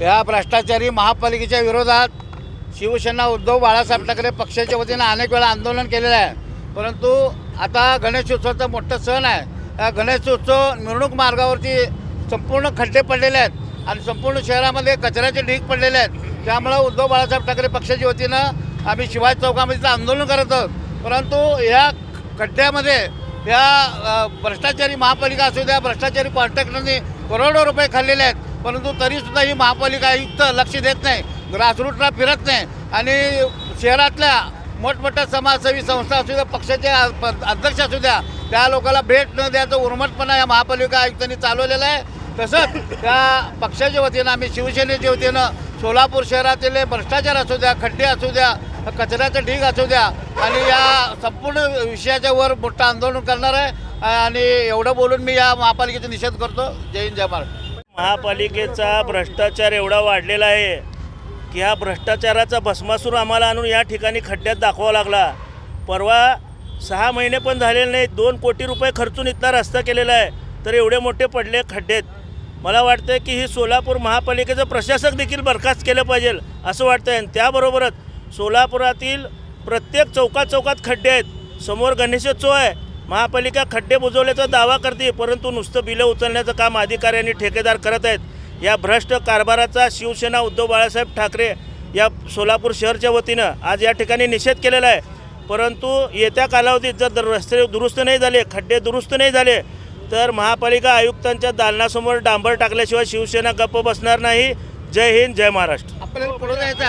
या भ्रष्टाचारी महापालिकेच्या विरोधात शिवसेना उद्धव बाळासाहेब ठाकरे पक्षाच्या वतीनं अनेक वेळा आंदोलन केलेलं आहे. परंतु आता गणेशोत्सवाचा मोठा सण आहे. या गणेशोत्सव मिरवणूक मार्गावरती संपूर्ण खड्डे पडलेले आहेत आणि संपूर्ण शहरामध्ये कचऱ्याचे ढीग पडलेले आहेत. त्यामुळं उद्धव बाळासाहेब ठाकरे पक्षाच्या वतीनं आम्ही शिवाजी चौकामध्ये आंदोलन करत आहोत. परंतु या खड्ड्यामध्ये या भ्रष्टाचारी महापालिका असू द्या भ्रष्टाचारी कॉन्ट्रॅक्टरनी करोडो रुपये खाल्लेले आहेत. परंतु तरीसुद्धा ही महापालिका आयुक्त लक्ष देत नाही. ग्रासरूटला फिरत नाही. आणि शहरातल्या मोठमोठ्या समाजसेवी संस्था असू द्या पक्षाचे अध्यक्ष असू द्या त्या लोकांना भेट न द्यायचं उर्मटपणा या महापालिका आयुक्तांनी चालवलेला आहे. तसंच त्या पक्षाच्या वतीनं आम्ही शिवसेनेच्या वतीनं सोलापूर शहरातील भ्रष्टाचार असू द्या खड्डे असू द्या कचऱ्याचं ढीग असू द्या आणि या संपूर्ण विषयाच्या वर मोठं आंदोलन करणार आहे. आणि एवढं बोलून मी या महापालिकेचा निषेध करतो. जय हिंद जय महाराष्ट्र महापालिकेचा भ्रष्टाचार एवढा वाढलेला आहे की हा भ्रष्टाचाराचा भस्मासूर आम्हाला आणून या ठिकाणी खड्ड्यात दाखवावा लागला. परवा सहा महिने पण झालेले नाहीत दोन कोटी रुपये खर्चून इथला रस्ता केलेला आहे तर एवढे मोठे पडले खड्डेत. मला वाटतं की ही सोलापूर महापालिकेचं प्रशासक देखील बरखास्त केलं पाहिजे असं वाटतं आहे आणि त्याबरोबरच सोलापुरातील प्रत्येक चौकात चौकात खड्डे आहेत. समोर गणेशोत्सव आहे महापालिका खड्डे बुजवल्याचा दावा करते परंतु नुसतं बिलं उचलण्याचं काम अधिकारी ठेकेदार करत आहेत. या भ्रष्ट कारभाराचा शिवसेना उद्धव बाळासाहेब ठाकरे या सोलापूर शहरच्या वतीनं आज या ठिकाणी निषेध केलेला आहे. परंतु येत्या कालावधीत जर रस्ते दुरुस्त नाही झाले खड्डे दुरुस्त नाही झाले तर महापालिका आयुक्तांच्या दालनासमोर डांबर टाकल्याशिवाय शिवसेना गप्प बसणार नाही. जय हिंद जय महाराष्ट्र. आपल्याला पुढे जायचं